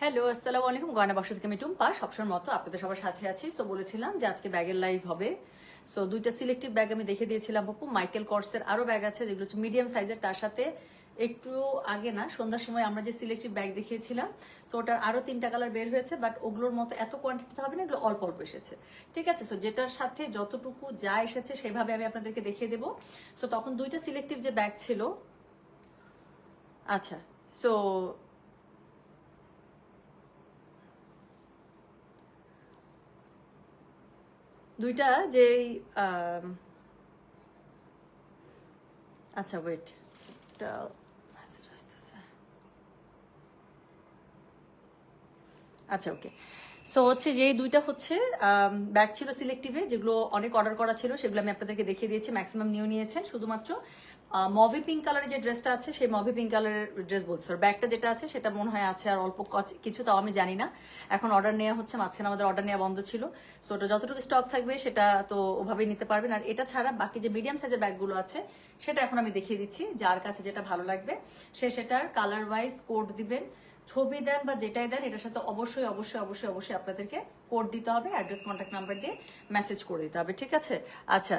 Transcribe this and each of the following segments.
Hello, আসসালামু আলাইকুম। গয়না বাক্স থেকে আমি টুম্পা? সবসময় মতো আপনাদের সবার সাথে আছি। সো বলেছিলাম যে আজকে ব্যাগের লাইভ হবে। সো দুইটা সিলেক্টিভ ব্যাগ আমি দেখে দিয়েছিলাম আপু মাইকেল কর্সের আরও ব্যাগ আছে, যেগুলো হচ্ছে মিডিয়াম সাইজের তার সাথে একটু আগে না, সন্ধ্যার সময় আমরা যে সিলেক্টিভ ব্যাগ দেখিয়েছিলাম সো ওটার আরও তিনটা কালার বের হয়েছে বাট ওগুলোর মতো এত কোয়ান্টিটিতে হবে না, এগুলো অল্প অল্প এসেছে। ঠিক আছে? সো যেটার সাথে যতটুকু যা এসেছে, সেভাবে আমি আপনাদেরকে দেখিয়ে দেবো। সো তখন দুইটা সিলেক্টিভ যে ব্যাগ ছিল আচ্ছা সো দুইটা যে আচ্ছা ওয়েট আচ্ছা ওকে সো হচ্ছে যে দুইটা হচ্ছে ব্যাগ ছিল সিলেক্টিভে যেগুলো অনেক অর্ডার করা ছিল, সেগুলো আমি আপনাদেরকে দেখিয়ে দিয়েছি ম্যাক্সিমাম নিউ নিয়েছেন, শুধুমাত্র মভি পিঙ্ক কালারের যে ড্রেসটা আছে, সেই মভি পিঙ্ক কালারের ড্রেস বলছে। আর ব্যাগটা যেটা আছে, সেটা মনে হয় আছে আর অল্প কিছু তাও আমি জানি না। এখন অর্ডার নেওয়া হচ্ছে, মাঝখানে আমাদের অর্ডার নেওয়া বন্ধ ছিল। সো ওটা যতটুকু স্টক থাকবে, সেটা তো ওভাবেই নিতে পারবেন। আর এটা ছাড়া বাকি যে মিডিয়াম সাইজের ব্যাগগুলো আছে, সেটা এখন আমি দেখিয়ে দিচ্ছি, যার কাছে যেটা ভালো লাগবে, সে সেটার কালার ওয়াইজ কোড দিবেন। ছবি দেন বা যেটাই দেন, এটার সাথে অবশ্যই অবশ্যই অবশ্যই অবশ্যই আপনাদেরকে কোড দিতে হবে অ্যাড্রেস কন্ট্যাক্ট নাম্বার দিয়ে মেসেজ করে দিতে হবে, ঠিক আছে? আচ্ছা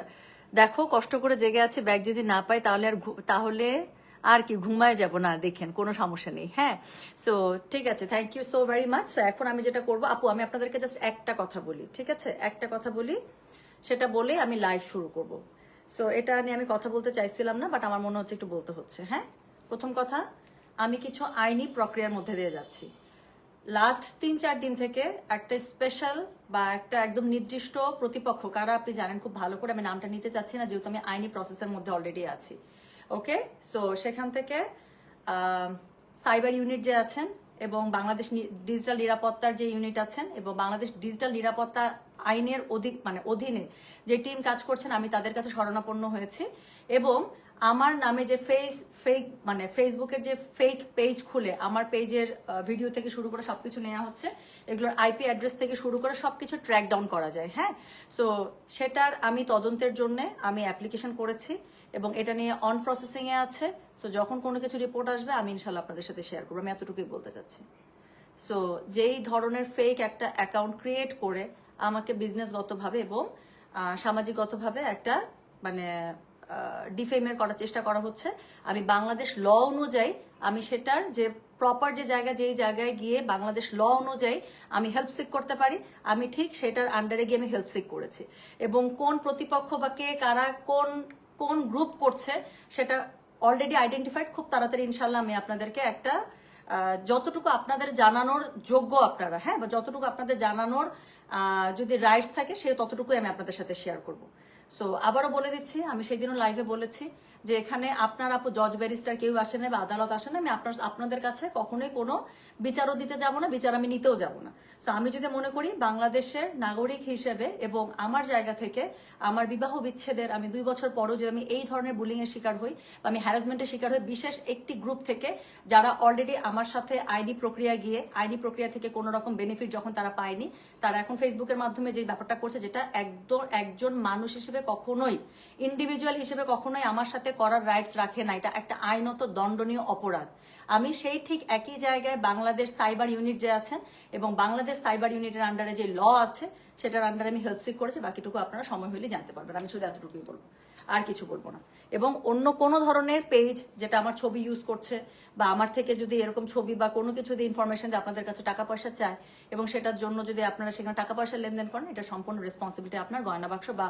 দেখো, কষ্ট করে জেগে আছে, ব্যাগ যদি না পাই তাহলে আর তাহলে আর কি, ঘুমায় যাব না, দেখেন, কোনো সমস্যা নেই হ্যাঁ? সো ঠিক আছে thank you so very much এখন আমি যেটা করব, আপু, আমি আপনাদেরকে জাস্ট একটা কথা বলি, ঠিক আছে? একটা কথা বলি, সেটা বলে আমি লাইভ শুরু করব। সো এটা নিয়ে আমি কথা বলতে চাইছিলাম না বাট আমার মনে হচ্ছে একটু বলতে হচ্ছে হ্যাঁ? প্রথম কথা, আমি কিছু আইনি প্রক্রিয়ার মধ্যে দিয়ে যাচ্ছি। লাস্ট তিন, চার দিন থেকে একটা স্পেশাল বা একটা একদম নির্দিষ্ট প্রতিপক্ষ, কারা আপনি জানেন খুব ভালো করে, আমি নামটা নিতে চাচ্ছি না, যেহেতু আমি আইনি প্রসেসের মধ্যে অলরেডি আছি। ওকে সো সেখান থেকে সাইবার ইউনিট যে আছেন এবং বাংলাদেশ ডিজিটাল নিরাপত্তার যে ইউনিট আছেন এবং বাংলাদেশ ডিজিটাল নিরাপত্তা আইনের অধিক মানে অধীনে যে টিম কাজ করছেন, আমি তাদের কাছে শরণাপন্ন হয়েছি। এবং আমার নামে যে ফেস ফেক মানে ফেসবুকের যে ফেক পেজ খুলে, আমার পেজের ভিডিও থেকে শুরু করে সবকিছু নেওয়া হচ্ছে, এগুলোর আইপি অ্যাড্রেস থেকে শুরু করে সবকিছু ট্র্যাক ডাউন করা যায় হ্যাঁ? সো সেটার আমি তদন্তের জন্য আমি অ্যাপ্লিকেশন করেছি এবং এটা নিয়ে অন প্রসেসিং এ আছে। সো যখন কোনো কিছু রিপোর্ট আসবে, আমি ইনশাল্লাহ আপনাদের সাথে শেয়ার করব। আমি এতটুকুই বলতে চাচ্ছি। সো যেই ধরনের ফেক একটা অ্যাকাউন্ট ক্রিয়েট করে আমাকে বিজনেসগতভাবে এবং সামাজিকগতভাবে একটা মানে ডিফেমের করার চেষ্টা করা হচ্ছে। আমি বাংলাদেশ ল অনুযায়ী আমি সেটার যে প্রপার যে জায়গা, যেই জায়গায় গিয়ে বাংলাদেশ ল অনুযায়ী আমি হেল্প সিক করতে পারি, আমি ঠিক সেটার আন্ডারে গিয়ে আমি হেল্প সিক করেছি। এবং কোন প্রতিপক্ষ বা কে কারা কোন কোন গ্রুপ করছে সেটা অলরেডি আইডেন্টিফাইড খুব তাড়াতাড়ি ইনশাল্লাহ আমি আপনাদেরকে একটা যতটুকু আপনাদের জানানোর যোগ্য আপনারা হ্যাঁ বা যতটুকু আপনাদের জানানোর যদি রাইটস থাকে, সে ততটুকুই আমি আপনাদের সাথে শেয়ার করব। সো আবারও বলে দিচ্ছি আমি সেই দিনও লাইভে বলেছি যে এখানে আপনার আপু জজ ব্যারিস্টার কেউ আসে না বা আদালত আসে না, আমি আপনার, আপনাদের কাছে কখনোই কোনো বিচারও দিতে যাব না, বিচার আমি নিতেও যাব না। সো আমি যদি মনে করি বাংলাদেশের নাগরিক হিসেবে এবং আমার জায়গা থেকে আমার বিবাহ বিচ্ছেদের আমি দুই বছর পরও যদি আমি এই ধরনের বুলিং এর শিকার হই বা আমি হ্যারাসমেন্টের শিকার হই, বিশেষ একটি গ্রুপ থেকে যারা অলরেডি আমার সাথে আইনি প্রক্রিয়া গিয়ে আইনি প্রক্রিয়া থেকে কোনো রকম বেনিফিট যখন তারা পায়নি, তারা এখন ফেসবুকের মাধ্যমে যে ব্যাপারটা করছে, যেটা একদম একজন মানুষ হিসেবে কখনোই ইন্ডিভিজুয়াল হিসেবে কখনোই আমার সাথে করার রাইটস রাখে না, এটা একটা আইনত দণ্ডনীয় অপরাধ। আমি সেই ঠিক একই জায়গায় বাংলাদেশ সাইবার ইউনিট যে আছে এবং বাংলাদেশ সাইবার ইউনিটের আন্ডারে যে ল আছে, সেটার আন্ডারে আমি হেল্প সিক করেছি, বাকিটুকু আপনারা সময় হলে জানতে পারবেন। আমি শুধু এতটুকুই বলব। আর কিছু বলব না। এবং অন্য কোনো ধরনের পেজ যেটা আমার ছবি ইউজ করছে বা আমার থেকে যদি এরকম ছবি বা কোনো কিছু দিয়ে ইনফরমেশন দিয়ে আপনাদের কাছে টাকা পয়সা চায় এবং সেটার জন্য যদি আপনারা সেখানে টাকা পয়সা লেনদেন করেন, এটা সম্পূর্ণ রেসপন্সিবিলিটি আপনার গয়না বাক্স বা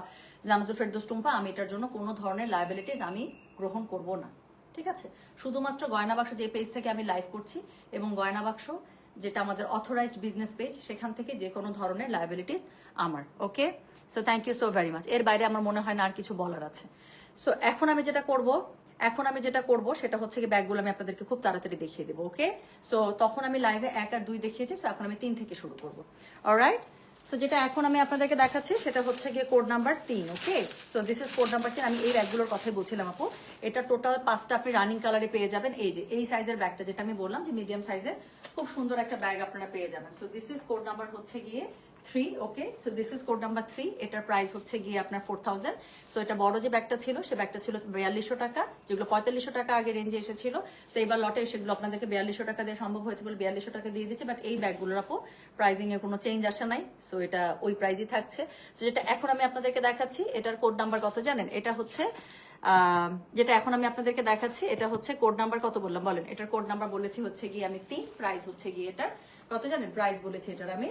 জানাতুল ফেরদোস টুম্পা, আমি এটার জন্য কোনো ধরনের লাইবিলিটিস আমি গ্রহণ করব না। ঠিক আছে? শুধুমাত্র গয়না বাক্স যে পেজ থেকে আমি লাইভ করছি এবং গয়না বাক্স যেটা আমাদের অথরাইজড বিজনেস পেজ সেখান থেকে যে কোনো ধরনের লাইবিলিটিস আমার okay so thank you so very much এর বাইরে আমার মনে হয় না আর কিছু বলার আছে। সো এখন আমি যেটা করব, এখন আমি যেটা করব, সেটা হচ্ছে কি ব্যাগগুলো আমি আপনাদেরকে খুব তাড়াতাড়ি দেখিয়ে দেবো ওকে সো তখন আমি লাইভে এক আর দুই দেখিয়েছি সো এখন আমি তিন থেকে শুরু করব অলরাইট সো যেটা এখন আমি আপনাদেরকে দেখাচ্ছি, সেটা হচ্ছে গিয়ে কোড নাম্বার তিন okay so this is code number তিন, আমি এই ব্যাগগুলোর কথাই বলছিলাম আপু। এটা টোটাল পাঁচটা আপনি রানিং কালারে পেয়ে যাবেন। এই যে, এই সাইজের ব্যাগটা যেটা আমি বললাম যে মিডিয়াম সাইজের খুব সুন্দর একটা ব্যাগ আপনারা পেয়ে যাবেন। So this is code number হচ্ছে গিয়ে three okay so this is code number three এটার প্রাইস হচ্ছে গিয়ে আপনার ফোর থাউজেন্ড সো এটা বড় যে ব্যাগটা ছিল, সে ব্যাগটা ছিল বিয়াল্লিশশো টাকা, যেগুলো পঁয়তাল্লিশশো টাকা আগে রেঞ্জে এসেছিল। সো এইবার লটে সেগুলো আপনাদেরকে বিয়াল্লিশশো টাকা দিয়ে সম্ভব হয়েছে বলে বিয়াল্লিশশো টাকা দিয়ে দিচ্ছে বাট এই ব্যাগগুলোর আপু প্রাইজিং এ কোনো চেঞ্জ আসে নাই। সো এটা ওই প্রাইজই থাকছে। সো যেটা এখন আমি আপনাদেরকে দেখাচ্ছি, এটার কোড নাম্বার কত জানেন? এটা হচ্ছে যেটা এখন আমি আপনাদেরকে দেখাচ্ছি, এটা হচ্ছে কোড নাম্বার কত বললাম? বলেন, এটার কোড নাম্বার বলেছি হচ্ছে গিয়ে আমি তিন প্রাইস হচ্ছে গিয়ে এটার কত জানেন? প্রাইস বলেছি এটার আমি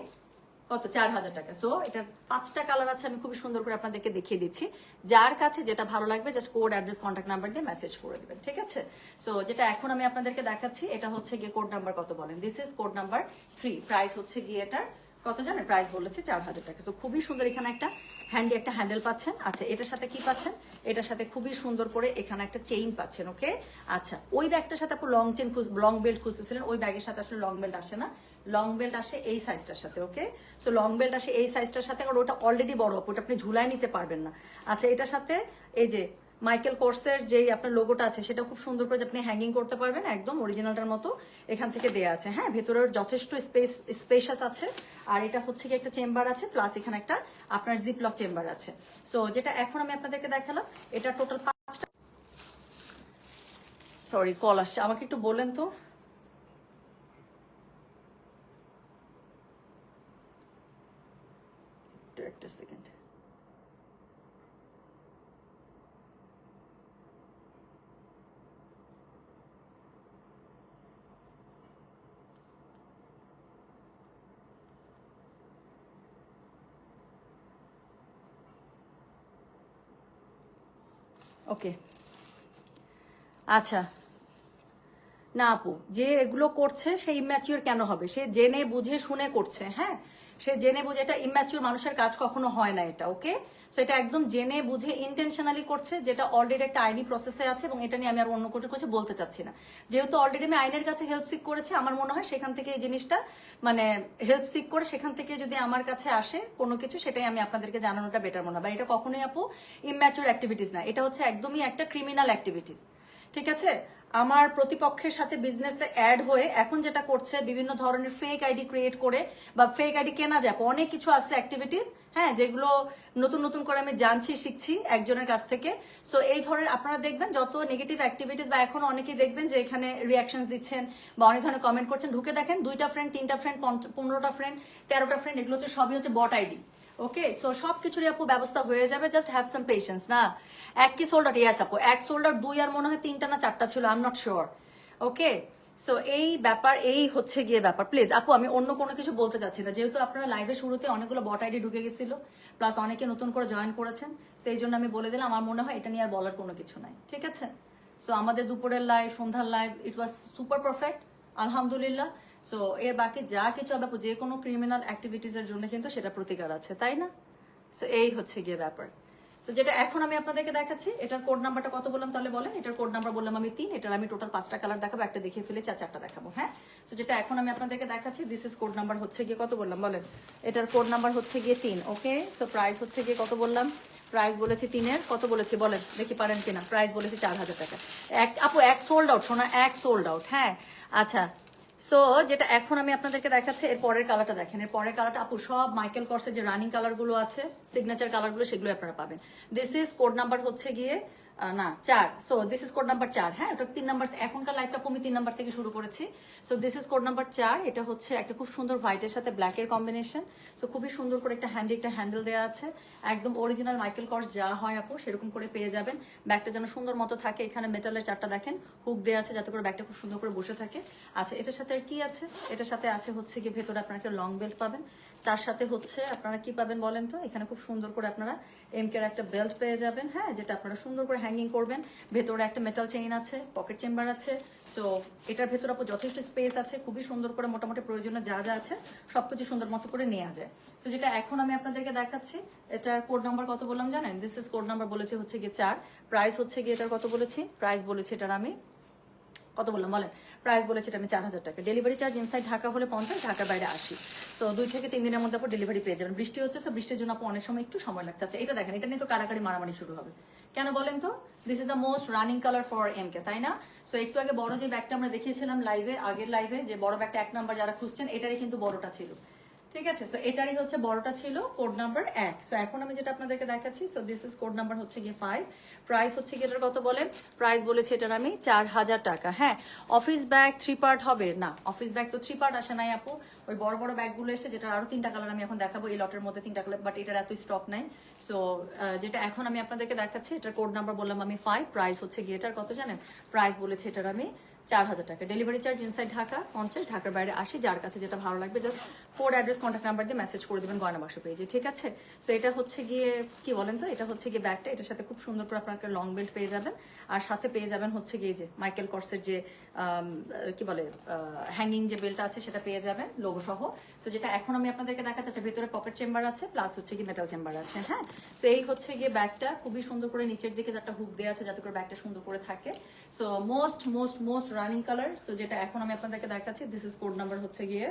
কত? চার হাজার টাকা। সো এটার পাঁচটা কালার আছে, আমি খুবই সুন্দর করে আপনাদেরকে দেখিয়ে দিচ্ছি। যার কাছে যেটা ভালো লাগবে just code address contact number দিয়ে মেসেজ করে দেবেন, ঠিক আছে? সো যেটা এখন আমি আপনাদেরকে দেখাচ্ছি, এটা হচ্ছে গিয়ে কোড নাম্বার কত বলেন? This is code number three price হচ্ছে গিয়ে এটার কত জানেন? প্রাইস বলেছে চার হাজার টাকা। তো খুবই সুন্দর এখানে একটা হ্যান্ডি একটা হ্যান্ডেল পাচ্ছেন। আচ্ছা এটার সাথে কি পাচ্ছেন? এটার সাথে খুবই সুন্দর করে এখানে একটা চেইন পাচ্ছেন ওকে আচ্ছা ওই ব্যাগটার সাথে আপনি লং চেন লং বেল্ট খুঁজতেছিলেন, ওই ব্যাগের সাথে আসলে লং বেল্ট আসে না। লং বেল্ট আসে এই সাইজটার সাথে ওকে তো লং বেল্ট আসে এই সাইজটার সাথে আর ওটা অলরেডি বড় ওটা আপনি ঝুলাই নিতে পারবেন না। আচ্ছা এটার সাথে এই যে মাইকেল কোর্সের যেই আপনার লোগোটা আছে, সেটা খুব সুন্দর করে যে আপনি হ্যাঙ্গিং করতে পারবেন, একদম অরিজিনালটার মতো এখান থেকে দেয়া আছে। হ্যাঁ ভেতরের যথেষ্ট স্পেস স্পেশাস আছে। আর এটা হচ্ছে কি একটা চেম্বার আছে প্লাস এখানে একটা আপনার জিপ লক চেম্বার আছে। সো যেটা এখন আমি আপনাদেরকে দেখালাম, এটা টোটাল পাঁচটা সরি কল আসছে। আমাকে একটু বলেন তো একটু একটা সেকেন্ড ওকে আচ্ছা না আপু, যে এগুলো করছে সে ইম্যাচিওর কেন হবে? সে জেনে বুঝে শুনে করছে হ্যাঁ? সে জেনে বুঝে, এটা ইম্যাচিওর মানুষের কাজ কখনো হয় না এটা ওকে সো এটা একদম জেনে বুঝে ইন্টেনশনালি করছে, যেটা অলরেডি একটা আইনি প্রসেসে আছে এবং এটা নিয়ে আমি আর অন্য কোনো কিছু বলতে চাচ্ছি না। যেহেতু অলরেডি আমি আইনের কাছে হেল্প সিক করেছি, আমার মনে হয় সেখান থেকে এই জিনিসটা মানে হেল্প সিক করে সেখান থেকে যদি আমার কাছে আসে কোনো কিছু, সেটাই আমি আপনাদেরকে জানানোটা বেটার মনে হয়। এটা কখনোই আপু ইম্যাচিওর অ্যাক্টিভিটিস না, এটা হচ্ছে একদমই একটা ক্রিমিনাল অ্যাক্টিভিটিস ঠিক আছে? আমার প্রতিপক্ষের সাথে বিজনেসে অ্যাড হয়ে এখন যেটা করছে, বিভিন্ন ধরনের ফেক আইডি ক্রিয়েট করে বা ফেক আইডি কেনা যায়। অনেক কিছু আছে অ্যাক্টিভিটিস হ্যাঁ যেগুলো নতুন নতুন করে আমি জানছি, শিখছি একজনের কাছ থেকে। সো এই ধরনের আপনারা দেখবেন, যত নেগেটিভ অ্যাক্টিভিটিস বা এখন অনেকেই দেখবেন যে এখানে রিয়াকশন দিচ্ছেন বা অনেক ধরনের কমেন্ট করছেন, ঢুকে দেখেন দুইটা ফ্রেন্ড তিনটা ফ্রেন্ড পনেরোটা ফ্রেন্ড তেরোটা ফ্রেন্ড এগুলো হচ্ছে সবই হচ্ছে বট আইডি ওকে সো সব কিছুরই আপু ব্যবস্থা হয়ে যাবে জাস্ট হ্যাভ সাম পেশেন্স না? এক কি সোল্ড আউট ইয়াস আপু, এক সোল্ড আউট দুই, আর মনে হয় তিনটা না চারটা ছিল I am not sure okay so এই ব্যাপার, এই হচ্ছে গিয়ে ব্যাপার। প্লিজ আপু, আমি অন্য কোনো কিছু বলতে চাচ্ছি না। যেহেতু আপনারা লাইভের শুরুতে অনেকগুলো বট আইডি ঢুকে গেছিল প্লাস অনেকে নতুন করে জয়েন করেছেন সো এই জন্য আমি বলে দিলাম, আমার মনে হয় এটা নিয়ে আর বলার কোনো কিছু নাই, ঠিক আছে? সো আমাদের দুপুরের লাইভ সন্ধ্যার live it was super perfect আলহামদুলিল্লাহ। সো এর বাকি যা কিছু আপু, যে কোনো ক্রিমিনাল অ্যাক্টিভিটিসের জন্য কিন্তু সেটা প্রতিকার আছে তাই না? সো এই হচ্ছে গিয়ে ব্যাপার। সো যেটা এখন আমি আপনাদেরকে দেখাচ্ছি এটার কোড নাম্বারটা কত বললাম তাহলে বলেন? এটার কোড নাম্বার বললাম আমি তিন এটার আমি টোটাল পাঁচটা কালার দেখাবো একটা দেখিয়ে ফেলেছি আর চারটা দেখাবো হ্যাঁ? সো যেটা এখন আমি আপনাদেরকে দেখাচ্ছি দিস ইজ কোড নাম্বার হচ্ছে গিয়ে কত বললাম? বলেন। এটার কোড নাম্বার হচ্ছে গিয়ে তিন ওকে সো প্রাইস হচ্ছে গিয়ে কত বললাম? প্রাইস বলেছি তিনের কত বলেছি বলেন? দেখি পারেন কিনা। প্রাইস বলেছি চার হাজার টাকা। এক আপু এক সোল্ড আউট শোনা এক সোল্ড আউট হ্যাঁ? আচ্ছা সো যেটা এখন আমি আপনাদেরকে দেখাচ্ছি, এর পরের কালারটা দেখেন। এর পরের কালারটা আপু, সব মাইকেল কর্সের যে রানিং কালারগুলো আছে সিগনেচার কালারগুলো সেগুলো আপনারা পাবেন। দিস ইজ কোড নাম্বার হচ্ছে গিয়ে না, চার। So this is code number চার হ্যাঁ? এটা তিন নাম্বার এখনকার লাইফটা আমি তিন নাম্বার থেকে শুরু করেছি। So this is code number চার, এটা হচ্ছে একটা খুব সুন্দর হোয়াইটের সাথে ব্ল্যাকের কম্বিনেশন সো খুবই সুন্দর করে একটা হ্যান্ডি একটা হ্যান্ডেল দেওয়া আছে। একদম অরিজিনাল মাইকেল কর্স যা হয় আপু, সেরকম করে পেয়ে যাবেন। ব্যাগটা যেন সুন্দর মতো থাকে। এখানে মেটালের চারটা দেখেন হুক দেওয়া আছে যাতে করে ব্যাগটা খুব সুন্দর করে বসে থাকে। আচ্ছা এটার সাথে আর কি আছে? এটার সাথে আছে হচ্ছে কি ভেতরে আপনারা একটা লং বেল্ট পাবেন। তার সাথে হচ্ছে, আপনারা কি পাবেন বলেন তো? এখানে খুব সুন্দর করে আপনারা এমকের একটা বেল্ট পেয়ে যাবেন হ্যাঁ? যেটা আপনারা সুন্দর করে হ্যাঙ্গিং করবেন। ভেতরে একটা মেটাল চেইন আছে পকেট চেম্বার আছে। সো এটার ভেতরে আপু যথেষ্ট স্পেস আছে। খুবই সুন্দর করে মোটামুটি প্রয়োজনীয় যা যা আছে, সবকিছু সুন্দর মতো করে নেওয়া যায়। সো যেটা এখন আমি আপনাদেরকে দেখাচ্ছি, এটার কোড নাম্বার কত বললাম জানেন? দিস ইজ কোড নাম্বার বলেছে হচ্ছে গিয়ে চার। প্রাইস হচ্ছে গিয়ে এটার কত বলেছি? প্রাইস বলেছি এটার আমি কত বললাম বলেন? প্রাইস বলেছি আমি চার হাজার টাকা। ডেলিভারি চার্জ ইনসাইড ঢাকা হলে পঞ্চাশ ঢাকা বাইরে আসি তো দুই থেকে তিন দিনের মধ্যে আপনার ডেলিভারি পেয়ে যাবেন। বৃষ্টি হচ্ছে তো বৃষ্টির জন্য আপনার অনেক সময় একটু সময় লাগছে। আচ্ছা এটা দেখেন, এটা নিয়ে তো কারাকারি মারামারি শুরু হবে। কেন বলেন তো? This is the most running colour for M K তাই না? সো একটু আগে বড় যে ব্যাগটা আমরা দেখিয়েছিলাম লাইভে আগের লাইভে যে বড় ব্যাগটা এক নাম্বার যারা খুঁজছেন, এটারই কিন্তু বড়টা ছিল। ঠিক আছে? সো এটারই হচ্ছে বড়টা ছিল কোড নাম্বার এক। সো এখন আমি যেটা আপনাদেরকে দেখাচ্ছি so this is code number হচ্ছে গিয়ে ফাইভ প্রাইস হচ্ছে গিয়ে কত বলেন? প্রাইস বলেছে এটার আমি চার হাজার টাকা। হ্যাঁ অফিস ব্যাগ থ্রি পার্ট হবে? না অফিস ব্যাগ তো থ্রি পার্ট আসে নাই আপু। ওই বড় বড় ব্যাগগুলো এসে যেটা আরও তিনটা কালার আমি এখন দেখাবো। এই লটের মধ্যে তিনটা কালার বাট এটার এত স্টক নাই। সো যেটা এখন আমি আপনাদেরকে দেখাচ্ছি, এটার কোড নাম্বার বললাম আমি ফাইভ প্রাইস হচ্ছে গিয়ে এটার কত জানেন? প্রাইস বলেছে এটার আমি চার হাজার টাকা। ডেলিভারি চার্জ ইনসাইড ঢাকা, পঞ্চাশ, ঢাকার বাইরে আসি যার কাছে যেটা ভালো লাগবে just four address contact number দিয়ে মেসেজ করে দেবেন, গয়না বাসু পেজে ঠিক আছে? সো এটা হচ্ছে গিয়ে, কি বলেন তো? এটা হচ্ছে গিয়ে ব্যাগটা এটার সাথে খুব সুন্দর করে আপনার লং বেল্ট পেয়ে যাবেন। আর সাথে পেয়ে যাবেন হচ্ছে গিয়ে যে মাইকেল কর্সের যে কি বলে হ্যাঙ্গিং যে বেল্ট আছে সেটা পেয়ে যাবেন লোগো সহ সো যেটা এখন আমি আপনাদেরকে দেখাচ্ছি আচ্ছা, ভেতরে পকেট চেম্বার আছে প্লাস হচ্ছে কি মেটাল চেম্বার আছে হ্যাঁ? সো এই হচ্ছে গিয়ে ব্যাগটা খুবই সুন্দর করে নিচের দিকে একটা হুক দেওয়া আছে যাতে করে ব্যাগটা সুন্দর করে থাকে। So most most most running colour so যেটা এখন আমি আপনাদেরকে দেখাচ্ছি দিস ইজ কোড নাম্বার হচ্ছে গিয়ে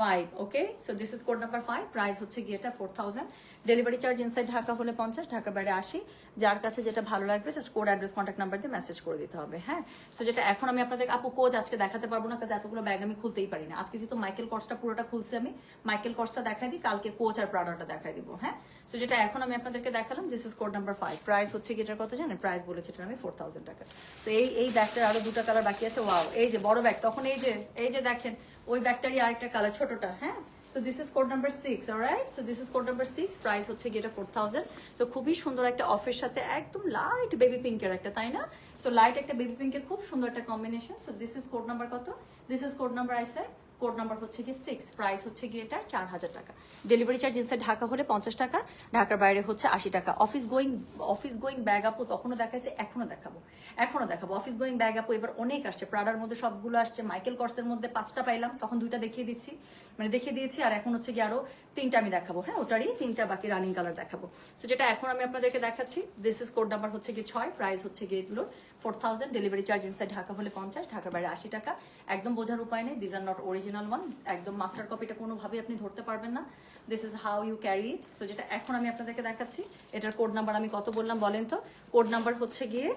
five okay so this is code number five price হচ্ছে গিয়ে এটা four thousand delivery charge inside Dhaka হলে পঞ্চাশ ঢাকার বাইরে আশি। যার কাছে যেটা ভালো লাগবে just code address contact number দিয়ে মেসেজ করে দিতে হবে হ্যাঁ? সো যেটা এখন আমি আপনাদের, আপু কোচ আজকে দেখাতে পারব না কারণ এতগুলো ব্যাগ আমি খুলতেই পারি না। আজকে যেহেতু মাইকেল কর্সটা পুরোটা খুলছি আমি মাইকেল কর্সটা দেখাই দিই, কালকে কোচ আর প্রাডাটা দেখাই দিব হ্যাঁ? সো যেটা এখন আমি আপনাদেরকে দেখালাম this is code number five price হচ্ছে এটার কত জানেন? প্রাইস বলেছে এটা আমি ফোর থাউজেন্ড টাকা। তো এই এই ব্যাগটার আরও দুটো কালার বাকি আছে ওয়াও এই যে বড় ব্যাগ তখন এই যে এই যে দেখেন ওই ব্যাগটারই আরেকটা কালার ছোটটা হ্যাঁ? So this is code number six right so this is code number six price হচ্ছে গিয়ে এটা ফোর থাউজেন্ড সো খুবই সুন্দর একটা অফের সাথে একদম লাইট বেবি পিঙ্কের একটা, তাই না? সো লাইট একটা বেবি পিঙ্কের খুব সুন্দর একটা combination so this is code number কত? This is code number I said code number হচ্ছে গিয়ে সিক্স প্রাইস হচ্ছে গিয়ে এটা চার হাজার টাকা। ডেলিভারি চার্জ ইনসাইড ঢাকা হলে পঞ্চাশ টাকা, ঢাকার বাইরে হচ্ছে আশি টাকা। Office going office going bag আপু তখনও দেখাইছে, এখনও দেখাবো এখনও দেখাবো। অফিস গোয়িং ব্যাগ আপু এবার অনেক আসছে প্রাডার মধ্যে সবগুলো আসছে মাইকেল কর্সের মধ্যে পাঁচটা পাইলাম, তখন দুইটা দেখিয়ে দিচ্ছি। মানে দেখিয়ে দিয়েছি, আর এখন হচ্ছে গিয়ে আরও তিনটা আমি দেখাবো। হ্যাঁ ওটারই তিনটা বাকি রানিং কালার দেখাবো। সো যেটা এখন আমি আপনাদেরকে দেখাচ্ছি দিস ইজ কোড নাম্বার হচ্ছে গিয়ে ছয় প্রাইস হচ্ছে গিয়ে এগুলোর four thousand delivery charge inside Dhaka হলে পঞ্চাশ, ঢাকার বাইরে আশি টাকা। একদম বোঝার উপায় নেই this are not original one একদম মাস্টার কপিটা কোনোভাবেই আপনি ধরতে পারবেন না। This is how you carry it so যেটা এখন আমি আপনাদেরকে দেখাচ্ছি, এটার কোড নাম্বার আমি কত বললাম বলেন তো? কোড নাম্বার হচ্ছে গিয়ে,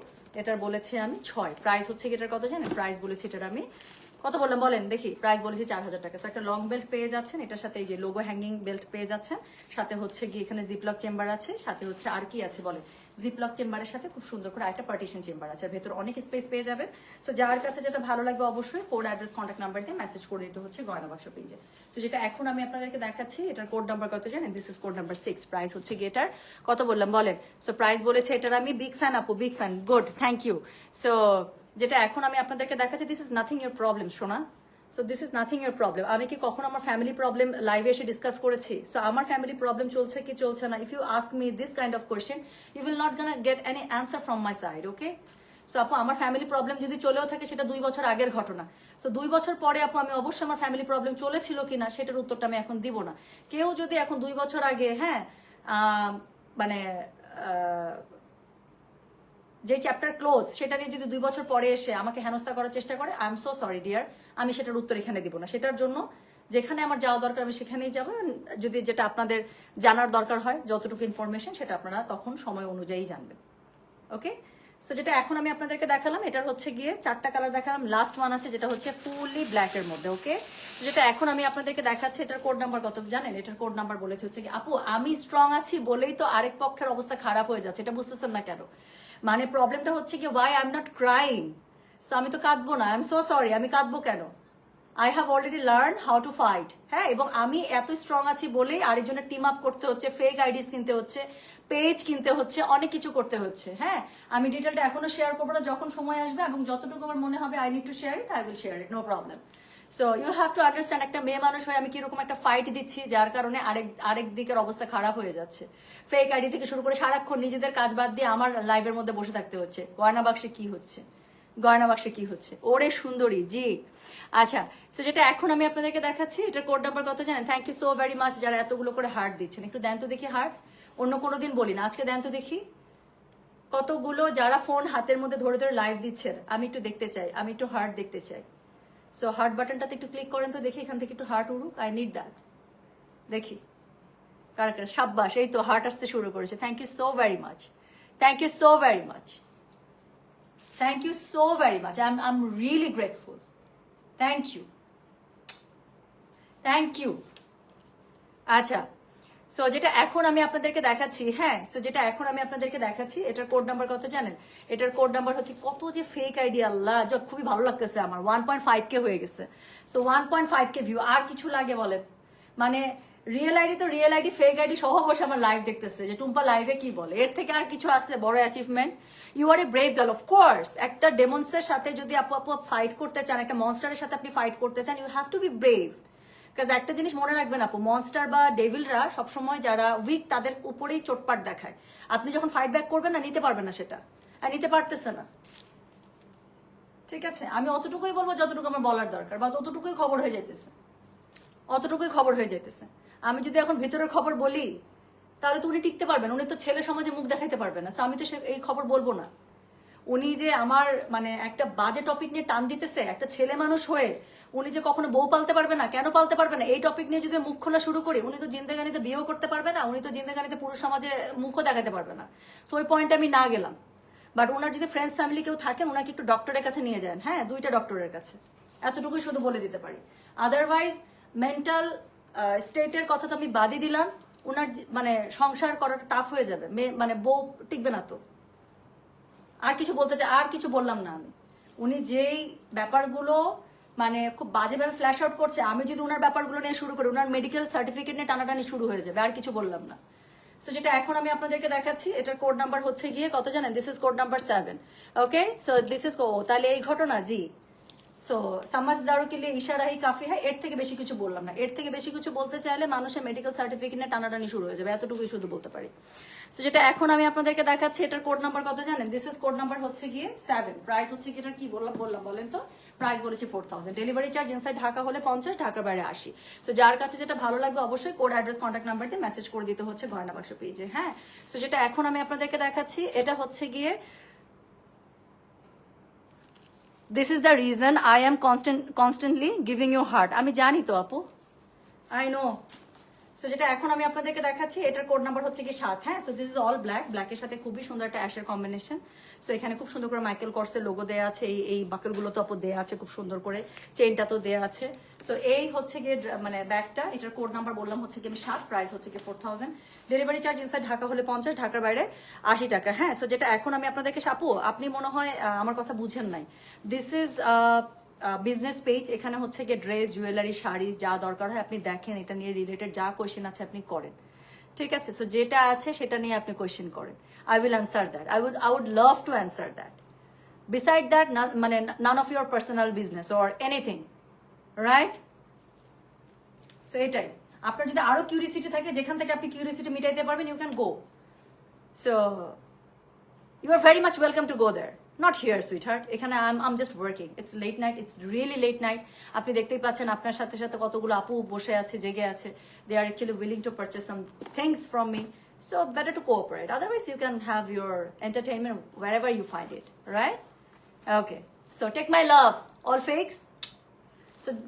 এটার বলেছি আমি ছয় প্রাইস হচ্ছে এটার কত জানেন? প্রাইস বলেছি এটার আমি কত বললাম? বলেন, দেখি। প্রাইস বলেছি চার হাজার টাকা একটা লং বেল্ট পেয়ে যাচ্ছেন। এটার সাথে এই যে লোগো হ্যাঙ্গিং বেল্ট পেয়ে যাচ্ছেন। সাথে হচ্ছে গিয়ে এখানে জিপলক চেম্বার আছে। সাথে হচ্ছে আর কি আছে বলে জিপলক চেম্বারের সাথে খুব সুন্দর করে একটা পার্টিশন চেম্বার আছে। ভেতর অনেক স্পেস পেয়ে যাবেন। সো যার কাছে যেটা ভালো লাগবে অবশ্যই কোড অ্যাড্রেস কন্ট্যাক্ট নাম্বার দিয়ে মেসেজ করে দিতে হচ্ছে গয়না বাক্স পেজে সো যেটা এখন আমি আপনাদেরকে দেখাচ্ছি, এটার কোড নাম্বার কত জানেন? This is code number six price হচ্ছে গিয়ে এটার কত বললাম? বলেন। সো প্রাইস বলেছে এটার আমি বিগ ফ্যান আপু big fan good thank you so যেটা এখন আমি আপনাদেরকে দেখাচ্ছি this is nothing your problem শোনা so this is nothing year problem আমি কি কখনো আমার ফ্যামিলি প্রবলেম লাইভে এসে ডিসকাস করেছি? সো আমার ফ্যামিলি প্রবলেম চলছে কি চলছে না? If you ask me this kind of question you will not gonna get any answer from my side okay so আপু, আমার ফ্যামিলি প্রবলেম যদি চলেও থাকে, সেটা দুই বছর আগের ঘটনা। সো দুই বছর পরে, আপু, আমি অবশ্যই আমার ফ্যামিলি প্রবলেম চলেছিল কিনা, সেটার উত্তরটা আমি এখন দিব না। কেউ যদি এখন দুই বছর আগে হ্যাঁ মানে যে চ্যাপ্টার ক্লোজ সেটা নিয়ে যদি দুই বছর পরে এসে আমাকে হেনস্থা করার চেষ্টা করে I am so sorry dear আমি সেটার উত্তর এখানে দিব না। সেটার জন্য যেখানে আমার যাওয়া দরকার আমি সেখানেই যাব। যদি যেটা আপনাদের জানার দরকার হয়, যতটুকু ইনফরমেশন সেটা আপনারা তখন সময় অনুযায়ী জানবেন। ওকে সো যেটা এখন আমি আপনাদেরকে দেখালাম, এটার হচ্ছে গিয়ে চারটা কালার দেখালাম। লাস্ট ওয়ান আছে, যেটা হচ্ছে ফুললি ব্ল্যাকের মধ্যে ওকে তো যেটা এখন আমি আপনাদেরকে দেখাচ্ছি, এটার কোড নাম্বার কত জানেন? এটার কোড নাম্বার বলেছে হচ্ছে কি, আপু, আমি স্ট্রং আছি বলেই তো আরেক পক্ষের অবস্থা খারাপ হয়ে যাচ্ছে। এটা বুঝতেছেন না কেন? মানে প্রবলেমটা হচ্ছে কি why I am not crying so আমি তো কাঁদবো না আই এম সো সরি আমি কাঁদবো কেন? I have already learn how to fight হ্যাঁ? এবং আমি এত স্ট্রং আছি বলেই আরেকজনের টিম আপ করতে হচ্ছে ফেক আইডিস কিনতে হচ্ছে পেজ কিনতে হচ্ছে, অনেক কিছু করতে হচ্ছে হ্যাঁ? আমি ডিটেলটা এখনও শেয়ার করব না, যখন সময় আসবে এবং যতটুকু আমার মনে হবে I need to share it I will share it no problem so you have to understand একটা মেয়ে মানুষ হয়ে আমি কীরকম একটা ফাইট দিচ্ছি, যার কারণে আরেক আরেক দিকের অবস্থা খারাপ হয়ে যাচ্ছে। ফেক আইডি থেকে শুরু করে সারাক্ষণ নিজেদের কাজ বাদ দিয়ে আমার লাইভের মধ্যে বসে থাকতে হচ্ছে। গয়না বাক্সে কি হচ্ছে? গয়না বাক্সে কি হচ্ছে? ওরে সুন্দরী, জি। আচ্ছা সো যেটা এখন আমি আপনাদেরকে দেখাচ্ছি, এটা কোড নাম্বার কত জানেন? Thank you so very much যারা এতগুলো করে হার্ট দিচ্ছেন। একটু দেন তো দেখি হার্ট অন্য কোনো দিন বলি না। আজকে দেন তো দেখি। কতগুলো যারা ফোন হাতের মধ্যে ধরে ধরে লাইভ দিচ্ছেন, আমি একটু দেখতে চাই। আমি একটু হার্ট দেখতে চাই। সো হার্ট বাটনটাতে একটু ক্লিক করেন তো দেখি এখান থেকে একটু হার্ট উড়ুক। আই নিড দ্যাট দেখি। কার কার? সাব্বাস, এই তো হার্ট আসতে শুরু করেছে। Thank you so very much thank you so very much thank you so very much I am really grateful thank you thank you আচ্ছা সো যেটা এখন আমি আপনাদেরকে দেখাচ্ছি হ্যাঁ সো যেটা এখন আমি আপনাদেরকে দেখাচ্ছি, এটার কোড নাম্বার কত জানেন? এটার কোড নাম্বার হচ্ছে কত যে ফেক আইডি আল্লাহ যা খুবই ভালো লাগতেছে আমার। ওয়ান পয়েন্ট ফাইভ কে হয়ে গেছে। So one point five K view আর কিছু লাগে বলেন? মানে রিয়েল আইডি তো রিয়েল আইডি ফেক আইডি সহ বসে আমার লাইভ দেখতেছে, যে টুম্পা লাইভে কি বলে? এর থেকে আর কিছু আছে, বড় achievement you are a brave girl of course একটা ডেমন্সের সাথে যদি আপু আপু ফাইট করতে চান, একটা মনস্টারের সাথে আপনি ফাইট করতে চান you have to be brave কাজ একটা জিনিস মনে রাখবেন আপু মনস্টার বা ডেভিলরা সবসময় যারা উইক তাদের উপরেই চোটপাট দেখায়। আপনি যখন ফাইট ব্যাক করবেন না, নিতে পারবেন না সেটা। আর নিতে পারতেছে না। ঠিক আছে? আমি অতটুকুই বলব যতটুকু আমার বলার দরকার, বা ততটুকুই খবর হয়ে যাইতেছে। অতটুকুই খবর হয়ে যাইতেছে। আমি যদি এখন ভিতরের খবর বলি, তাহলে তো উনি টিকতে পারবেন। উনি তো ছেলে সমাজে মুখ দেখাইতে পারবেন না। So, আমি তো এই খবর বলব না। উনি যে আমার মানে একটা বাজে টপিক নিয়ে টান দিতেছে, একটা ছেলে মানুষ হয়ে উনি যে কখনো বউ পালতে পারবে না, কেন পালতে পারবে না, এই টপিক নিয়ে যদি মুখ খোলা শুরু করি, উনি তো জিন্দেগানিতে বিয়েও করতে পারবে না, উনি তো জিন্দেগানিতে পুরুষ সমাজে মুখও দেখাতে পারবে না। সো ওই পয়েন্টে আমি না গেলাম। বাট ওনার যদি ফ্রেন্ডস ফ্যামিলি কেউ থাকেন ওনাকে একটু ডক্টরের কাছে নিয়ে যান। হ্যাঁ দুইটা ডক্টরের কাছে। এতটুকুই শুধু বলে দিতে পারি। আদারওয়াইজ মেন্টাল স্টেটের কথা তো আমি বাদই দিলাম। ওনার মানে সংসার করাটা টাফ হয়ে যাবে। মানে বউ টিকবে না তো। আর কিছু বলতে চাই, আর কিছু বললাম না আমি। উনি যেই ব্যাপারগুলো মানে খুব বাজেভাবে ফ্ল্যাশ আউট করছে, আমি যদি ওনার ব্যাপারগুলো নিয়ে শুরু করি ওনার মেডিকেল সার্টিফিকেট নিয়ে টানাটানি শুরু হয়ে যাবে, আর কিছু বললাম না। সো যেটা এখন আমি আপনাদেরকে দেখাচ্ছি, এটার কোড নাম্বার হচ্ছে গিয়ে কত জানেন? This is code number seven okay so this is ও, তাহলে এই ঘটনা, জি। সো সমাজদারও কে লিয়ে ইশারা হি কাফি হয় এর থেকে বেশি কিছু বললাম না এর থেকে বেশি কিছু বলতে চাইলে মানুষের মেডিকেল সার্টিফিকেট নিয়ে টানাটানি শুরু হয়ে যাবে এতটুকুই শুধু বলতে পারি সো যেটা এখন আমি আপনাদেরকে দেখাচ্ছি এটার কোড নাম্বার কত জানেন দিস ইজ কোড নাম্বার হচ্ছে গিয়ে সেভেন প্রাইস হচ্ছে কি এটার কি বললাম বললাম বলেন তো প্রাইস বলেছি four thousand delivery charge inside Dhaka হলে পঞ্চাশ ঢাকার বাইরে আসি সো যার কাছে যেটা ভালো লাগবে অবশ্যই কোড অ্যাড্রেস কন্ট্যাক্ট নাম্বার দিয়ে মেসেজ করে দিতে হচ্ছে গয়না বাক্স পেজে হ্যাঁ? সো যেটা এখন আমি আপনাদেরকে দেখাচ্ছি এটা হচ্ছে গিয়ে this is the reason I am constant constantly giving you heart আমি জানি তো আপু। আই নো সো যেটা এখন আমি আপনাদেরকে দেখাচ্ছি, এটার কোড নাম্বার হচ্ছে কি সাত হ্যাঁ? So this is all black ব্ল্যাকের সাথে খুবই সুন্দর একটা অ্যাশের কম্বিনেশন সো এখানে খুব সুন্দর করে মাইকেল কর্সের লোগো দেওয়া আছে, এই এই বাকেলগুলো তো আপু দেওয়া আছে, খুব সুন্দর করে। চেনটা তো দেওয়া আছে। সো এই হচ্ছে গিয়ে মানে ব্যাগটা, এটার কোড নাম্বার বললাম হচ্ছে কি আমি সাত প্রাইস হচ্ছে কি four thousand delivery charge inside Dhaka হলে পঞ্চাশ, ঢাকার বাইরে আশি টাকা। হ্যাঁ সো যেটা এখন আমি আপনাদেরকে সাপো, আপনি মনে হয় আমার কথা বুঝেন নাই। দিস ইজ বিজনেস পেজ এখানে হচ্ছে গিয়ে ড্রেস জুয়েলারি শাড়ি, যা দরকার হয় আপনি দেখেন, এটা নিয়ে রিলেটেড যা কোয়েশ্চেন আছে আপনি করেন। ঠিক আছে? সো যেটা আছে সেটা নিয়ে আপনি কোয়েশ্চেন করেন। I will answer that I would I would love to answer that beside that মানে none of your personal business or anything right so এটাই। আপনার যদি আরও কিউরিসিটি থাকে যেখান থেকে আপনি কিউরিসিটি মিটাইতে পারবেন you can go so you are very much welcome to go there not here sweetheart এখানে I'm, I'm just working it's late night it's really late night আপনি দেখতেই পাচ্ছেন আপনার সাথে সাথে কতগুলো আপু বসে আছে জেগে আছে they are actually willing to purchase some things from me so better to cooperate otherwise you can have your entertainment wherever you find it right okay so take my love all fakes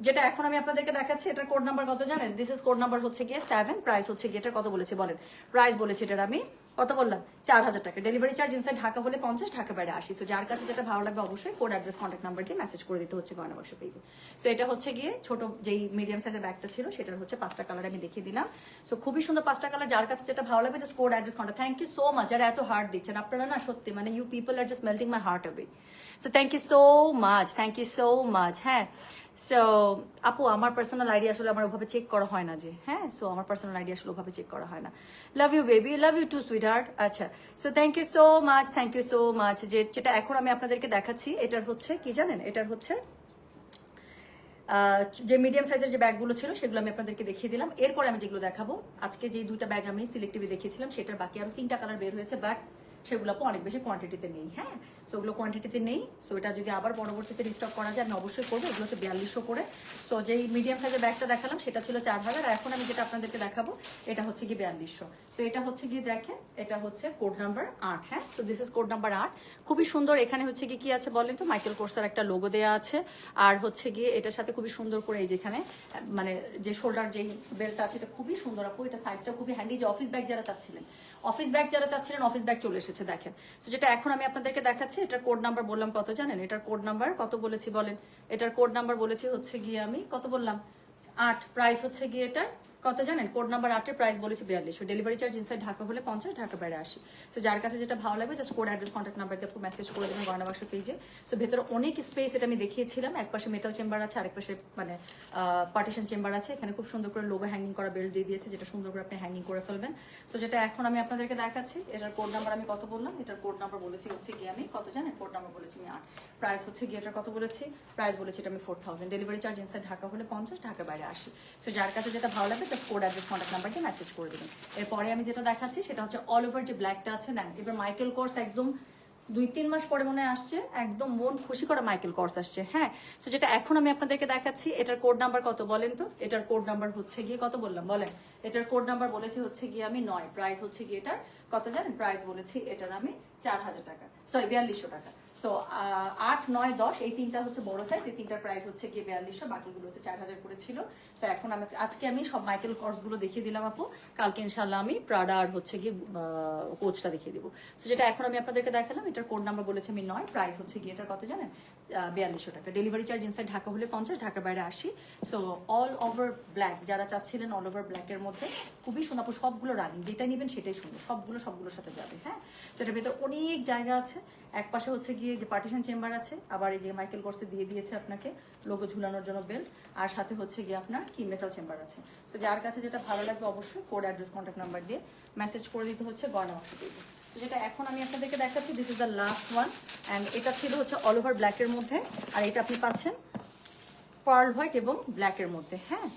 যেটা এখন আমি আপনাদেরকে দেখাচ্ছি, এটার code number কত জানেন? This is code number হচ্ছে গিয়ে সেভেন প্রাইস হচ্ছে গিয়ে এটার কত বলেছি বলেন? প্রাইস বলেছি এটার আমি, কত বললাম? চার হাজার টাকা। ডেলিভারি চার্জ ইনসাইড ঢাকা হলে পঞ্চাশ, ঢাকা বাইরে আসি সো যার কাছে যেটা ভালো লাগবে অবশ্যই কোড অ্যাড্রেস কন্ট্যাক্ট নাম্বার দিয়ে মেসেজ করে দিতে হচ্ছে গয়না বাক্স পেজে সো এটা হচ্ছে গিয়ে ছোট যেই মিডিয়াম সাইজের ব্যাগটা ছিল, সেটার হচ্ছে পাঁচটা কালার আমি দেখিয়ে দিলাম। সো খুবই সুন্দর পাঁচটা কালার যার কাছে যেটা ভালো লাগবে just code address contact thank you so much যারা এত হার্ট দিচ্ছেন, আপনারা না সত্যি মানে you people are just melting my heart away so thank you so much thank you so much হ্যাঁ। সো আপু, আমার পার্সোনাল আইডি আসলে আমার ওভাবে চেক করা হয় না যে হ্যাঁ? সো আমার পার্সোনাল আইডি আসলে ওভাবে চেক করা হয় না। Love you baby love you too sweetheart আচ্ছা so thank you so much thank you so much যে, যেটা এখন আমি আপনাদেরকে দেখাচ্ছি, এটার হচ্ছে, কি জানেন? এটার হচ্ছে যে মিডিয়াম সাইজের যে ব্যাগগুলো ছিল, সেগুলো আমি আপনাদেরকে দেখিয়ে দিলাম। এরপরে আমি যেগুলো দেখাবো, আজকে যে দুইটা ব্যাগ আমি সিলেক্টিভে দেখিয়েছিলাম, সেটার বাকি আরও তিনটা কালার বের হয়েছে বাট সেগুলো অনেক বেশি কোয়ান্টিটিতে নেই হ্যাঁ? সো ওগুলো কোয়ান্টিটিতে নেই। সো এটা যদি আবার পরবর্তীতে রিস্টক করা যায়, আমি অবশ্যই করব। এগুলো হচ্ছে বিয়াল্লিশশো করে। সো যেই মিডিয়াম সাইজের ব্যাগটা দেখালাম, সেটা ছিল চার হাজার আর এখন আমি যেটা আপনাদেরকে দেখাবো, এটা হচ্ছে গিয়ে বিয়াল্লিশশো। সো এটা হচ্ছে গিয়ে দেখেন, এটা হচ্ছে কোড নাম্বার আট হ্যাঁ? So this is code number আট। খুবই সুন্দর, এখানে হচ্ছে কি কি আছে বলেন তো? মাইকেল কোর্সের একটা লোগো দেওয়া আছে। আর হচ্ছে গিয়ে এটার সাথে খুবই সুন্দর করে এই যেখানে মানে যে শোল্ডার যেই বেল্টটা আছে, এটা খুবই সুন্দর আপু। এটা সাইজটা খুবই হ্যান্ডি যে অফিস ব্যাগ যারা চাচ্ছিলেন। অফিস ব্যাগ যারা চাচ্ছিলেন অফিস ব্যাগ চলে এসেছে, দেখেন। তো যেটা এখন আমি আপনাদেরকে দেখাচ্ছি, এটার কোড নাম্বার বললাম, কত জানেন? এটার কোড নাম্বার কত বলেছি বলেন? এটার কোড নাম্বার বলেছি হচ্ছে গিয়ে আমি, কত বললাম? আট প্রাইস হচ্ছে গিয়ে এটার কত জানেন? কোড নাম্বার আটের প্রাইস বলেছি বিয়াল্লিশশো ডেলিভারি চার্জ ইনসাইড ঢাকা হলে পঞ্চাশ, ঢাকা বাইরে আসি সো যার কাছে যেটা ভালো লাগবে just code address contact number দিয়ে মেসেজ করে দেবেন গয়না বাক্স পেজে সো ভেতরে অনেক স্পেস এটা আমি দেখিয়েছিলাম। এক পাশে মেটাল চেম্বার আছে, আরেক পাশে মানে পার্টিশন চেম্বার আছে। এখানে খুব সুন্দর করে লোগো হ্যাঙ্গিং করা বেল্ট দিয়ে দিয়েছে, যেটা সুন্দর করে আপনি হ্যাঙ্গিং করে ফেলবেন। সো যেটা এখন আমি আপনাদেরকে দেখাচ্ছি, এটার কোড নাম্বার আমি কত বললাম? এটার কোড নাম্বার বলেছি হচ্ছে গিয়ে আমি, কত জানেন? কোড নাম্বার বলেছি আমি আট। প্রাইস হচ্ছে গিয়ে এটার কত বলেছি? প্রাইস বলেছি এটা আমি four thousand delivery charge inside Dhaka হলে পঞ্চাশ, ঢাকা বাইরে আসি সো যার কাছে যেটা ভালো লাগবে জাস্ট কোড অ্যাড্রেস কন্ট্যাক্ট নাম্বারকে মেসেজ করে দেবেন। এরপরে আমি যেটা দেখাচ্ছি, সেটা হচ্ছে অল ওভার যে ব্ল্যাকটা আছে নেন এবার মাইকেল কোর্স একদম দুই, তিন মাস পরে মনে আসছে, একদম মন খুশি করা মাইকেল কোর্স আসছে হ্যাঁ। সো যেটা এখন আমি আপনাদেরকে দেখাচ্ছি, এটার কোড নাম্বার কত বলেন তো? এটার কোড নাম্বার হচ্ছে গিয়ে কত বললাম? বলেন। এটার কোড নাম্বার বলেছি হচ্ছে গিয়ে আমি নয় প্রাইস হচ্ছে গিয়ে এটার কত জানেন? প্রাইস বলেছি, এটার আমি চার হাজার টাকা সরি বিয়াল্লিশশো টাকা। সো আট, নয়, দশ, এই তিনটা হচ্ছে বড় সাইজ এই তিনটার প্রাইস হচ্ছে গিয়ে বিয়াল্লিশশো, বাকিগুলো হচ্ছে চার হাজার করে ছিল। সো এখন আমি আজকে আমি সব মাইকেল কর্সগুলো দেখিয়ে দিলাম আপু। কালকে ইনশাল্লাহ আমি প্রাডা আর হচ্ছে গিয়ে কোচটা দেখিয়ে দিব। সো যেটা এখন আমি আপনাদেরকে দেখালাম, এটার কোড নাম্বার বলেছি আমি নয় প্রাইস হচ্ছে গিয়ে এটার কত জানেন? বিয়াল্লিশশো টাকা। ডেলিভারি চার্জ ইনসাইড ঢাকা হলে পঞ্চাশ ঢাকা বাইরে আসি সো অল ওভার ব্ল্যাক যারা চাচ্ছিলেন অল ওভার ব্ল্যাকের মধ্যে, খুবই সোনাপু সবগুলো রানিং যেটা নেবেন সেটাই সুন্দর, সবগুলো সবগুলোর সাথে যাবে হ্যাঁ? সেটার ভেতর অনেক জায়গা আছে। এক পাশে হচ্ছে গিয়ে যে পার্টিশন চেম্বার আছে, আবার এই যে মাইকেল কোর্সে দিয়ে দিয়েছে আপনাকে লোগো ঝুলানোর জন্য বেল্ট আর সাথে হচ্ছে গিয়ে আপনার কি মেটাল চেম্বার আছে। তো যার কাছে যেটা ভালো লাগবে অবশ্যই কোড অ্যাড্রেস কন্ট্যাক্ট নাম্বার দিয়ে মেসেজ করে দিতে হচ্ছে গয়না বাক্স দিয়ে তো যেটা এখন আমি আপনাদেরকে দেখাচ্ছি this is the last one and এটা ছিল হচ্ছে অল ওভার ব্ল্যাকের মধ্যে, আর এটা আপনি পাচ্ছেন পার্ল হোয়াইট এবং ব্ল্যাকের মধ্যে হ্যাঁ?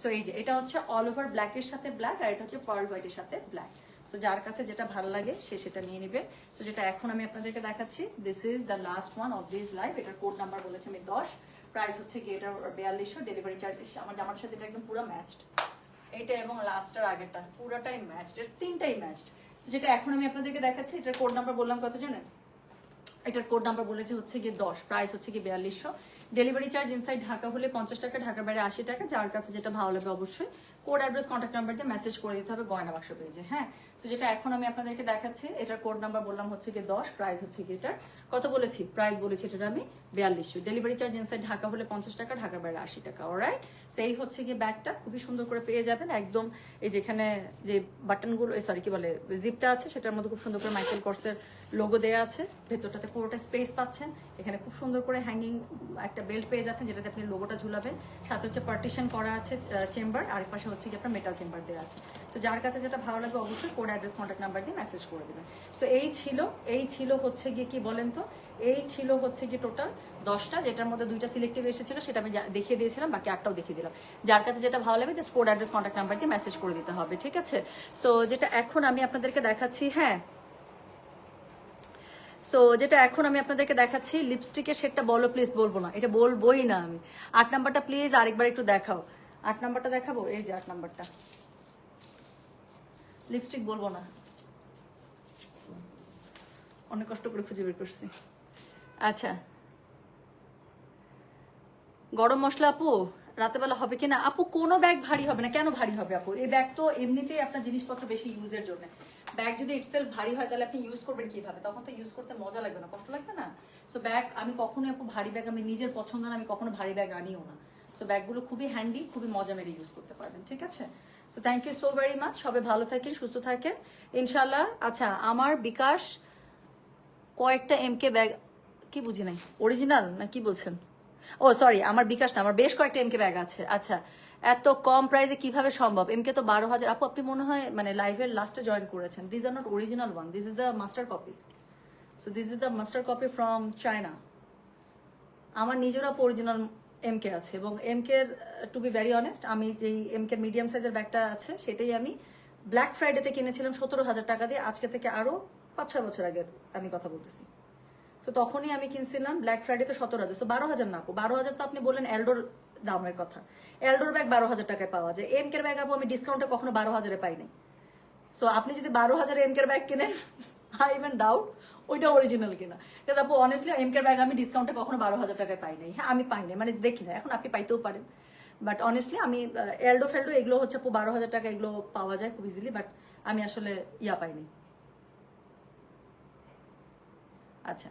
সো এই যে, এটা হচ্ছে অল ওভার ব্ল্যাকের সাথে ব্ল্যাক আর এটা হচ্ছে পার্ল হোয়াইটের সাথে ব্ল্যাক সো যার কাছে যেটা ভালো লাগে, সে সেটা নিয়ে নেবে। সো যেটা এখন আমি আপনাদেরকে দেখাচ্ছি this is the last one of this life এটার কোড নাম্বার বলেছে আমি দশ। প্রাইস হচ্ছে কি এটা বিয়াল্লিশশো। ডেলিভারি চার্জ আমার জামার সাথে এটা একদম পুরো ম্যাচড এইটা এবং লাস্টের আগেরটা, পুরোটাই ম্যাচড এর তিনটাই ম্যাচড সো যেটা এখন আমি আপনাদেরকে দেখাচ্ছি, এটার কোড নাম্বার বললাম কত জানেন? এটার কোড নাম্বার বলেছে হচ্ছে গিয়ে দশ। প্রাইস হচ্ছে গিয়ে বিয়াল্লিশশো। ডেলিভারি চার্জ ইনসাইড ঢাকা হলে পঞ্চাশ টাকা, ঢাকার বাইরে আশি টাকা। যার কাছে যেটা ভালো লাগবে অবশ্যই কোড অ্যাড্রেস কন্ট্যাক্ট নাম্বার দিয়ে মেসেজ করে দিতে হবে গয়না বাক্স পেজে হ্যাঁ? তো যেটা এখন আমি আপনাদেরকে দেখাচ্ছি, এটার কোড নাম্বার বললাম হচ্ছে গিয়ে দশ প্রাইস হচ্ছে গিয়ে এটার কত বলেছি? প্রাইস বলেছি এটার আমি বিয়াল্লিশশো ডেলিভারি চার্জ ইনসাইড ঢাকা হলে পঞ্চাশ টাকা, ঢাকার বাইরে আশি টাকা অলরাইট সেই হচ্ছে গিয়ে ব্যাগটা খুবই সুন্দর করে পেয়ে যাবেন একদম এই যেখানে যে বাটনগুলো সরি কি বলে জিপটা আছে, সেটার মধ্যে খুব সুন্দর করে মাইকেল কর্সের লোগো দেওয়া আছে। ভেতরটাতে পুরোটা স্পেস পাচ্ছেন। এখানে খুব সুন্দর করে হ্যাঙ্গিং একটা বেল্ট পেয়ে যাচ্ছেন, যেটাতে আপনি লোগোটা ঝুলাবেন। সাথে হচ্ছে পার্টিশন করা আছে চেম্বার আর পাশে হচ্ছে কি আপনার মেটাল চেম্বার দেওয়া আছে। তো যার কাছে যেটা ভালো লাগবে অবশ্যই কোড অ্যাড্রেস কন্ট্যাক্ট নাম্বার দিয়ে মেসেজ করে দেবেন। সো এই ছিল এই ছিল হচ্ছে গিয়ে কি বলেন তো? এই ছিল হচ্ছে গিয়ে টোটাল দশটা, যেটার মধ্যে দুইটা সিলেক্টিভ এসেছিল, সেটা আমি দেখিয়ে দিয়েছিলাম, বাকি আটটাও দেখিয়ে দিলাম। যার কাছে যেটা ভালো লাগবে just code address contact number দিয়ে মেসেজ করে দিতে হবে, ঠিক আছে? সো যেটা এখন আমি আপনাদেরকে দেখাচ্ছি হ্যাঁ। সো যেটা এখন আমি আপনাদেরকে দেখাচ্ছি লিপস্টিকের শেডটা বলো প্লিজ বলব না। এটা বলবোই না আমি। আট নাম্বারটা প্লিজ আরেকবার একটু দেখাও। আট নাম্বারটা দেখাবো? এই যে আট নাম্বারটা। লিপস্টিক বলব না। অনেক কষ্ট করে খুঁজে বের করছি। আচ্ছা। গরম মশলা আপু, রাতেবেলা হবে কিনা? আপু, কোনো ব্যাগ ভারী হবে না। কেন ভারী হবে আপু? এই ব্যাগ তো এমনিতেই আপনার জিনিসপত্র বেশি ইউজের জন্য। ব্যাগ যদি ইটসেলফ ভারী হয়, তাহলে আপনি ইউজ করবেন কীভাবে? তখন তো ইউজ করতে মজা লাগবে না। কষ্ট লাগবে না? সো ব্যাগ আমি কখনোই আপু, ভারী ব্যাগ আমি নিজের পছন্দ না, আমি কখনো ভারী ব্যাগ আনিও না। সো ব্যাগগুলো খুবই হ্যান্ডি খুবই মজা মেরে ইউজ করতে পারবেন, ঠিক আছে? So thank you so very much সবাই ভালো থাকেন, সুস্থ থাকেন। ইনশাল্লাহ আচ্ছা আমার বিকাশ কয়েকটা এমকে ব্যাগ কি বুঝি নাই? অরিজিনাল না কি বলছেন? ও সরি আমার বিকাশ না, আমার বেশ কয়েকটা এমকে ব্যাগ আছে। আচ্ছা এত কম প্রাইসে কীভাবে সম্ভব? এমকে তো বারো হাজার। আপু, আপনি মনে হয় মানে লাইভের লাস্টে জয়েন করেছেন। This are not original one this is the master copy so this is the master copy from China আমার নিজেরা অরিজিনাল এমকে আছে এবং MK to be very honest আমি যেই এমকে মিডিয়াম সাইজের ব্যাগটা আছে, সেটাই আমি ব্ল্যাক ফ্রাইডেতে কিনেছিলাম সতেরো হাজার টাকা দিয়ে, আজকে থেকে আরও পাঁচ ছয় বছর আগে আমি কথা বলতেছি। তো তখনই আমি কিনছিলাম ব্ল্যাক ফ্রাইডে তো সতেরো হাজার। তো বারো হাজার না বারো হাজার তো আপনি বললেন এলডোর দামের কথা। এলডোর ব্যাগ বারো হাজার টাকায় পাওয়া যায়। এমকের ব্যাগ আপু, আমি ডিসকাউন্টে কখনো বারো হাজারে পাই নাই। সো আপনি যদি বারো হাজার এমকের ব্যাগ কিনেন আই ইভেন ডাউট ওইটা অরিজিনাল কিনা। কিন্তু আপু অনেস্টলি এমকের ব্যাগ আমি ডিসকাউন্টে কখনো বারো হাজার টাকায় পাই নাই। হ্যাঁ আমি পাই নাই মানে দেখি না, এখন আপনি পাইতেও পারেন। বাট অনেস্টলি আমি এলডো ফেলডো এগুলো হচ্ছে, আপু, বারো হাজার টাকা এগুলো পাওয়া যায় খুব ইজিলি বাট আমি আসলে ইয়া পাইনি আচ্ছা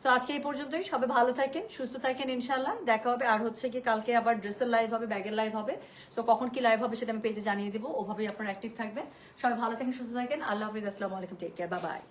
সো আজকে এই পর্যন্তই, সবাই ভালো থাকেন, সুস্থ থাকেন ইনশাল্লাহ দেখা হবে, আর হচ্ছে কি, কালকে আবার ড্রেসের লাইভ হবে ব্যাগের লাইভ হবে। সো কখন কি লাইভ হবে সেটা আমি পেজে জানিয়ে দেবো, ওভাবেই আপনারা অ্যাক্টিভ থাকবেন। সবাই ভালো থাকেন, সুস্থ থাকেন। আল্লাহ হাফিজ, আসসালামু আলাইকুম টেক কেয়ার বাই